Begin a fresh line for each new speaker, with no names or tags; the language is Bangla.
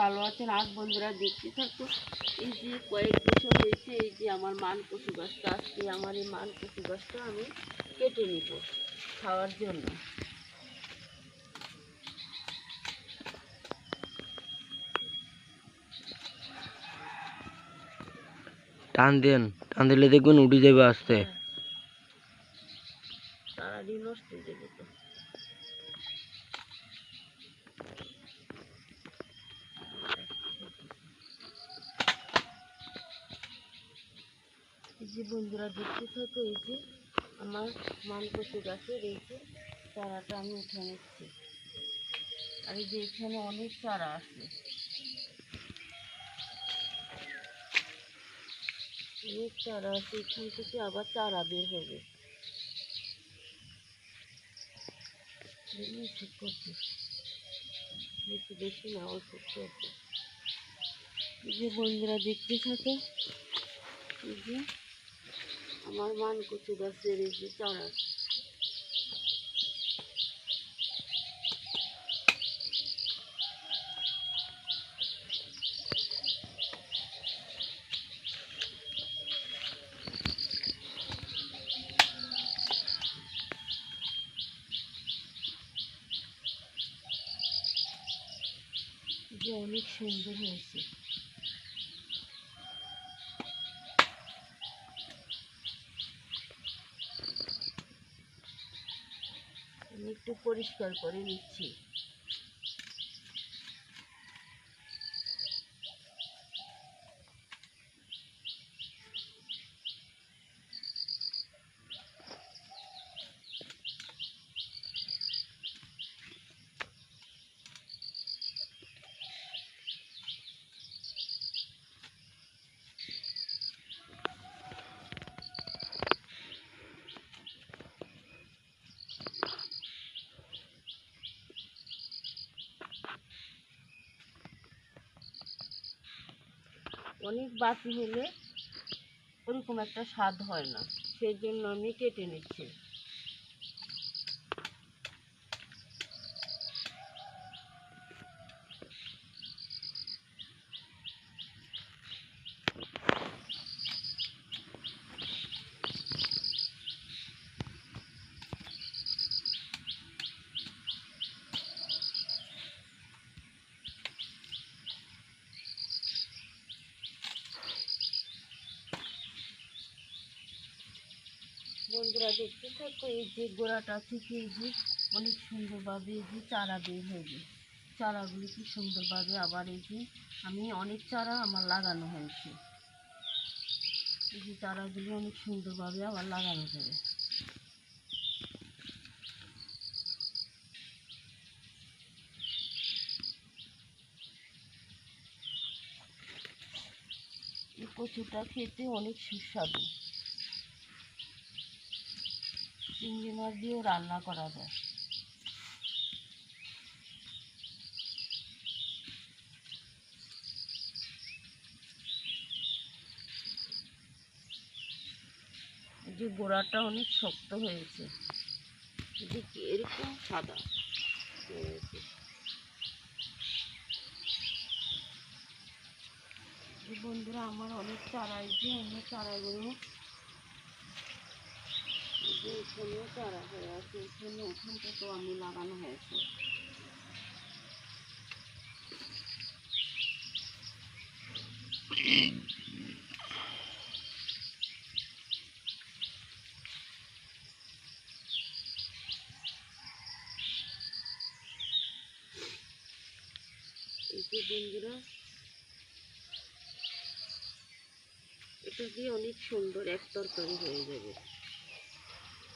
ভালো আছেন। আর বন্ধুরা দেখতে থাকো এই যে কয়েক বছর হয়েছে এই যে আমার মান কচু গাছটা আজকে আমার এই মান কচু গাছটা আমি কেটে নিব খাওয়ার জন্য।
টান দেন টান দিলে দেখবেন উঠে যাবে আস্তে।
তাড়াতাড়ি নষ্ট হয়ে যাবে তো এই যে বন্ধুরা দেখতে থাকো, এই যে আমার মান কচু গাছের এই যে চারাটা আমি উঠে নিচ্ছি। আর এই যে এখানে অনেক চারা আছে। অনেক চারা আছে, এখান থেকে আবার চারা বের হবে। ঠিক করছি। বেশি না অল্প। এই যে বন্ধুরা দেখতে থাকে যে আমার মান কচু গাছের এই যে চারা এই যে অনেক সুন্দর হয়েছে। একটু পরিষ্কার করে নিচ্ছি। অনেক বাকি হলে ওরকম একটা স্বাদ হয় না। সেই জন্য আমি কেটে নিচ্ছি। বন্ধুরা দেখতে থাকো, এই যে গোড়াটা থেকে এই যে অনেক সুন্দরভাবে এই যে চারা বের হয়েছে চারাগুলি কি সুন্দরভাবে আবার এই যে আমি অনেক চারা আমার লাগানো হয়েছে। এই যে চারাগুলি অনেক সুন্দরভাবে আবার লাগানো যাবে। কচুটা খেতে অনেক সুস্বাদু। চিংড়ি মাছ দিয়েও রান্না করা যায় যে গোড়াটা অনেক শক্ত হয়েছে কি এরকম সাদা। বন্ধুরা, আমার অনেক চারা এই যে অন্য চারাগুলো এই যে এখানেও চারা হয়ে আছে এখানে আমি লাগানো হয়েছে এটা দিয়ে অনেক সুন্দর এক তরকারি হয়ে যাবে।